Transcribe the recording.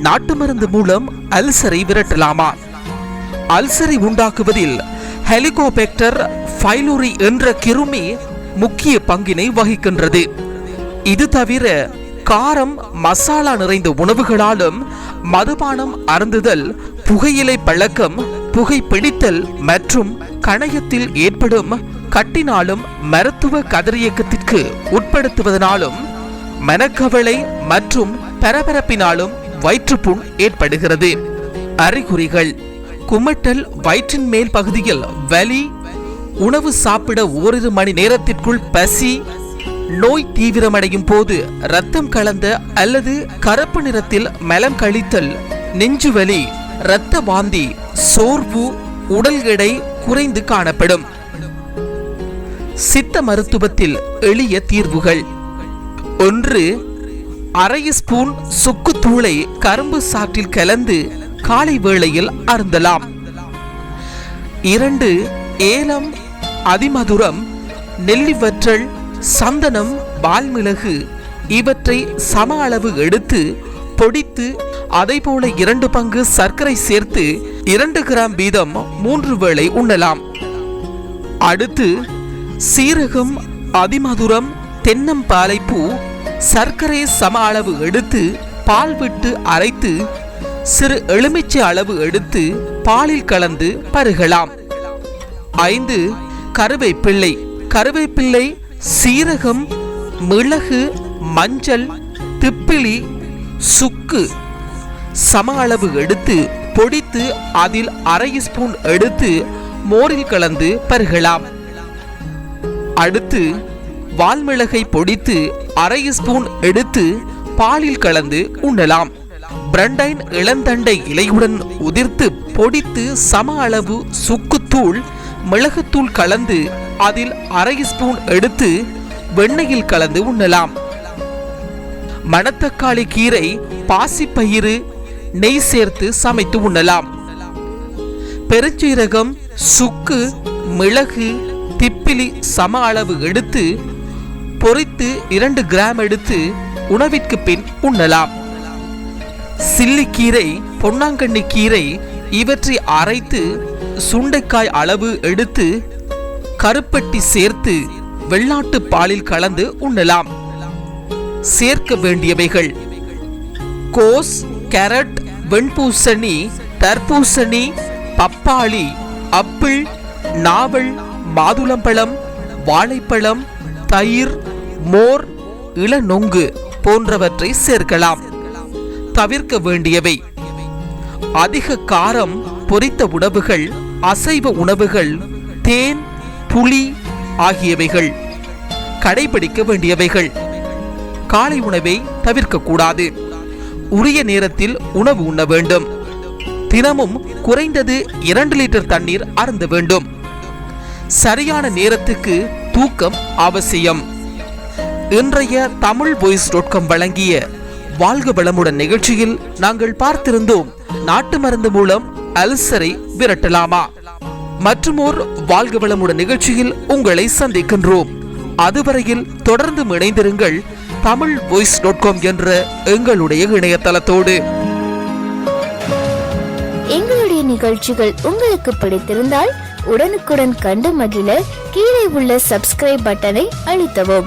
நாட்டு மருந்து மூலம் அல்சரை விரட்டலாமா? அல்சரை உண்டாக்குவதில் ஹெலிகோபெக்டர் ஃபைலோரி என்ற கிருமி முக்கிய பங்கினை வகிக்கின்றது. இது தவிர காரம் மசாலா நிறைந்த உணவுகளாலும் மதுபானம் அருந்துதல் புகையிலை பழக்கம் புகை பிடித்தல் மற்றும் கணையத்தில் ஏற்படும் கட்டினாலும் மருத்துவ கதிரியக்கத்திற்கு உட்படுத்துவதனாலும் மனக்கவலை மற்றும் பரபரப்பினாலும் வயிற்றுப்புண் ஏற்படுகிறது. அறிகுறிகள். குமட்டல் வயிற்றின் மேல் பகுதியில் வலி உணவு சாப்பிட ஓரிரு மணி நேரத்திற்குள் பசி நோய் தீவிரமடையும் போது ரத்தம் கலந்த அல்லது கருப்பு நிறத்தில் மலம் கழித்தல் நெஞ்சுவலி இரத்த வாந்தி சோர்வு உடல் எடை குறைந்து காணப்படும். சித்த மருத்துவத்தில் எளிய தீர்வுகள். ஒன்று அரை ஸ்பூன் சுக்குத்தூளை கரும்பு சாற்றில் கலந்து காலை வேளையில் அருந்தலாம். இரண்டு ஏலம் அதிமதுரம் நெல்லிவற்றல் சந்தனம் வால்மிளகு இவற்றை சம அளவு எடுத்து பொடித்து அதை போல இரண்டு பங்கு சர்க்கரை சேர்த்து இரண்டு கிராம் வீதம் மூன்று வேளை உண்ணலாம். அடுத்து சீரகம் அதிமதுரம் தென்னம்பாலைப்பூ சர்க்கரை சம அளவு எடுத்து பால் விட்டு அரைத்து சிறு எலுமிச்சை அளவு எடுத்து பாலில் கலந்து பருகலாம். ஐந்து கருவேப்பிள்ளை. கருவேப்பிள்ளை சீரகம் மிளகு மஞ்சள் திப்பிலி சுக்கு. சம அளவு எடுத்து பொடித்து அதில் அரை ஸ்பூன் எடுத்து மோரில் கலந்து பருகலாம். அடுத்து வால்மிளகை பொடித்து அரை ஸ்பூன் எடுத்து பாலில் கலந்து உண்ணலாம். பிரண்டைன் இளந்தண்டை இலையுடன் உதிர்த்து பொடித்து சம அளவு சுக்குத்தூள் மிளகுத்தூள் கலந்து அதில் அரை ஸ்பூன் எடுத்து வெண்ணெயில் கலந்து உண்ணலாம். மணத்தக்காளி கீரை பாசிப்பயிறு நெய் சேர்த்து சமைத்து உண்ணலாம். பெருஞ்சீரகம் சுக்கு மிளகு திப்பிலி சம அளவு எடுத்து பொரித்து இரண்டு கிராம் எடுத்து உணவிற்கு பின் உண்ணலாம். சில்லிக்கீரை பொன்னாங்கண்ணி கீரை இவற்றை அரைத்து சுண்டைக்காய் அளவு எடுத்து கருப்பட்டி சேர்த்து வெள்ளாட்டு பாலில் கலந்து உண்ணலாம். சேர்க்க வேண்டியவைகள். கோஸ் கேரட் வெண்பூசணி தர்பூசணி பப்பாளி அப்பிள் நாவல் மாதுளம்பழம் வாழைப்பழம் தயிர் மோர் இளநொங்கு போன்றவற்றை சேர்க்கலாம். தவிர்க்க வேண்டியவை. அதிக காரம் பொரித்த உணவுகள் அசைவ உணவுகள் தேன் புளி ஆகியவைகள். கடைபிடிக்க வேண்டியவைகள். காலை உணவை தவிர்க்கக்கூடாது உரிய நேரத்தில் உணவு உண்ண வேண்டும். தினமும் குறைந்தது இரண்டு லிட்டர் தண்ணீர் அருந்த வேண்டும். சரியான நேரத்துக்கு தூக்கம் அவசியம். இன்றைய தமிழ் வாய்ஸ் டாட் காம் வழங்கிய வாழ்க வளமுடன் நிகழ்ச்சியில் நாங்கள் பார்த்திருந்தோம் நாட்டு மருந்து மூலம் அல்சரை விரட்டலாமா? மற்றுமோர் வாழ்க வளமுடன் நிகழ்ச்சியில் உங்களை சந்திக்கின்றோம். அதுவரையில் தொடர்ந்து இணைந்திருங்கள் தமிழ் வாய்ஸ் டாட் காம் என்ற எங்களுடைய இணையதளத்தோடு. எங்களுடைய நிகழ்ச்சிகள் உங்களுக்கு பிடித்திருந்தால் உடனுக்குடன் கண்டு மகிழ கீழே உள்ள சப்ஸ்கிரைப் பட்டனை அழுத்தவும்.